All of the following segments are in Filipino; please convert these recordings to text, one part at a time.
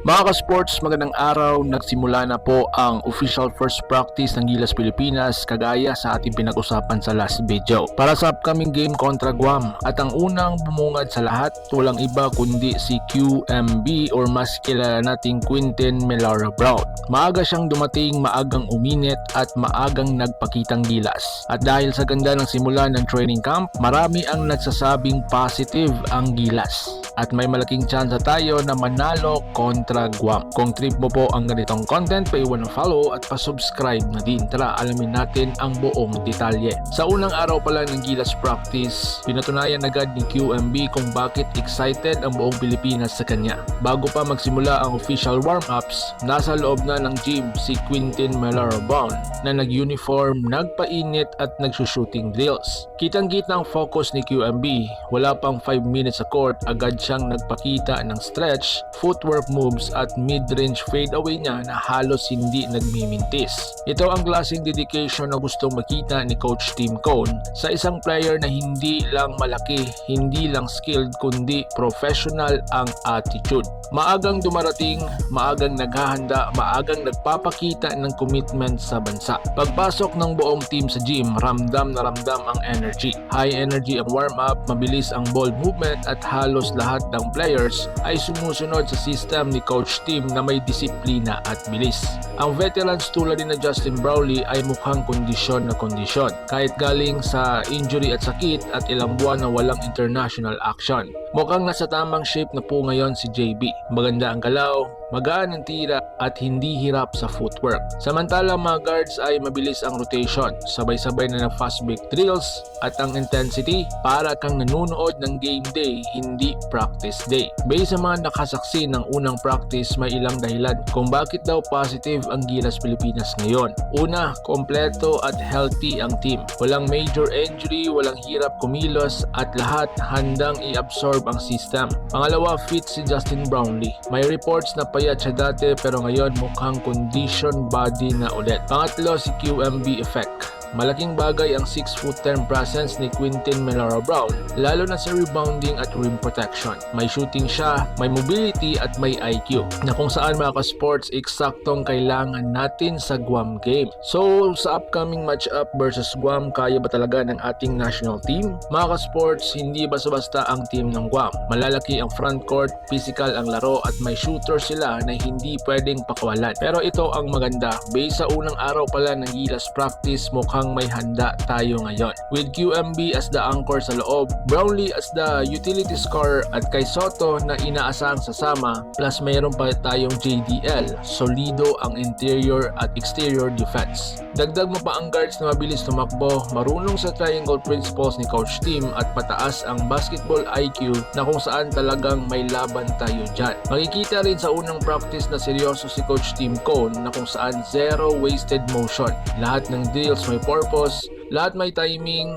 Mga ka-sports, magandang araw. Nagsimula na po ang official first practice ng Gilas Pilipinas kagaya sa ating pinag-usapan sa last video. Para sa upcoming game kontra Guam at ang unang bumungad sa lahat, walang iba kundi si QMB or mas kilala nating Quintin Melara Brown. Maaga siyang dumating, maagang uminit at maagang nagpakitang gilas. At dahil sa ganda ng simula ng training camp, marami ang nagsasabing positive ang gilas. At may malaking chance tayo na manalo kontra Guam. Kung trip mo po ang ganitong content, paiwan ng follow at pa-subscribe na din. Tara, alamin natin ang buong detalye. Sa unang araw pa lang ng Gilas practice, pinatunayan agad ni QMB kung bakit excited ang buong Pilipinas sa kanya. Bago pa magsimula ang official warm-ups, nasa loob na ng gym si Quintin Melarabon na nag-uniform, nagpainit at nagsushooting drills. Kitang-kita ang focus ni QMB. Wala pang 5 minutes sa court, agad siyang nagpakita ng stretch, footwork moves at mid-range fadeaway niya na halos hindi nagmimintis. Ito ang klaseng dedication na gustong makita ni Coach Tim Cone sa isang player na hindi lang malaki, hindi lang skilled kundi professional ang attitude. Maagang dumarating, maagang naghahanda, maagang nagpapakita ng commitment sa bansa. Pagpasok ng buong team sa gym, ramdam na ramdam ang energy. High energy ang warm-up, mabilis ang ball movement at halos lahat ng players ay sumusunod sa system ni Coach Tim na may disiplina at bilis. Ang veterans tulad ni na Justin Brownlee ay mukhang kondisyon na kondisyon kahit galing sa injury at sakit at ilang buwan na walang international action. Mukhang nasa tamang shape na po ngayon si JB. Maganda ang galaw, magaan ang tira at hindi hirap sa footwork. Samantala mga guards ay mabilis ang rotation, sabay-sabay na ng fast break drills at ang intensity para kang nanunood ng game day, hindi practice day. Based sa mga nakasaksi ng unang practice, may ilang dahilan kung bakit daw positive ang Gilas Pilipinas ngayon. Una, kompleto at healthy ang team. Walang major injury, walang hirap kumilos at lahat handang i-absorb ang system. Pangalawa, fit si Justin Brownlee. May reports na payat siya dati pero ngayon mukhang condition body na ulit. Pangatlo, si QMB effect. Malaking bagay ang 6 foot 10 presence ni Quintin Melara Brown, lalo na sa rebounding at rim protection. May shooting siya, may mobility at may IQ, na kung saan mga ka-sports eksaktong kailangan natin sa Guam game. So, sa upcoming matchup versus Guam, kaya ba talaga ng ating national team? Mga ka-sports, hindi basta-basta ang team ng Guam. Malalaki ang front court, physical ang laro at may shooter sila na hindi pwedeng pakawalan. Pero ito ang maganda, based sa unang araw pala ng Gilas practice, mukhang may handa tayo ngayon. With QMB as the anchor sa loob, Brownlee as the utility scorer at kay Soto na inaasahang sasama plus mayroon pa tayong JDL, solido ang interior at exterior defense. Dagdag mo pa ang guards na mabilis tumakbo, marunong sa triangle principles ni Coach Tim at pataas ang basketball IQ na kung saan talagang may laban tayo dyan. Makikita rin sa unang practice na seryoso si Coach Tim Cone na kung saan zero wasted motion. Lahat ng deals may purpose, lahat may timing,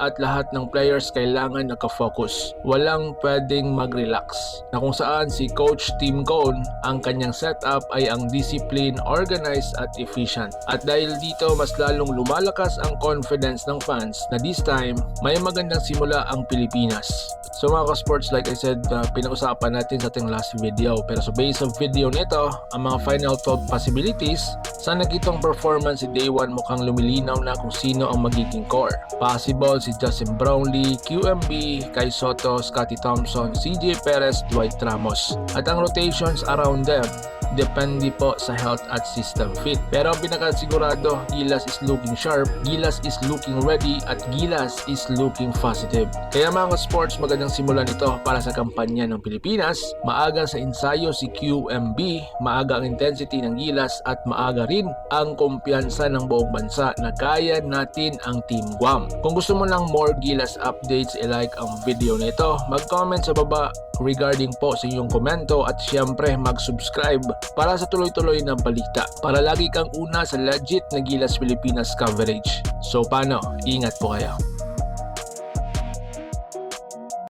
at lahat ng players kailangan nakafocus. Walang pwedeng mag-relax. Na kung saan si Coach Tim Cone, ang kanyang setup ay ang discipline, organized at efficient. At dahil dito, mas lalong lumalakas ang confidence ng fans na this time, may magandang simula ang Pilipinas. So mga ka-sports, like I said, uh, pinag-usapan natin sa ating last video. Pero sa base of video nito, ang mga final 12 possibilities, sa nakitang performance si Day 1 mukhang lumilinaw na kung sino ang magiging core. Possible si Justin Brownlee, QMB, Kai Soto, Scotty Thompson, CJ Perez, Dwight Ramos. At ang rotations around them, depende po sa health at system fit. Pero ang pinakasigurado, Gilas is looking sharp, Gilas is looking ready, at Gilas is looking positive. Kaya mga sports, magandang simulan ito para sa kampanya ng Pilipinas. Maaga sa ensayo si QMB, maaga ang intensity ng Gilas at maaga rin ang kumpiyansa ng buong bansa na kaya natin ang Team Guam. Kung gusto mo ng more Gilas updates, i-like ang video na ito, mag-comment sa baba regarding po sa inyong komento at syempre mag-subscribe para sa tuloy-tuloy na balita para lagi kang una sa legit na Gilas Pilipinas coverage. So paano? Ingat po kayo.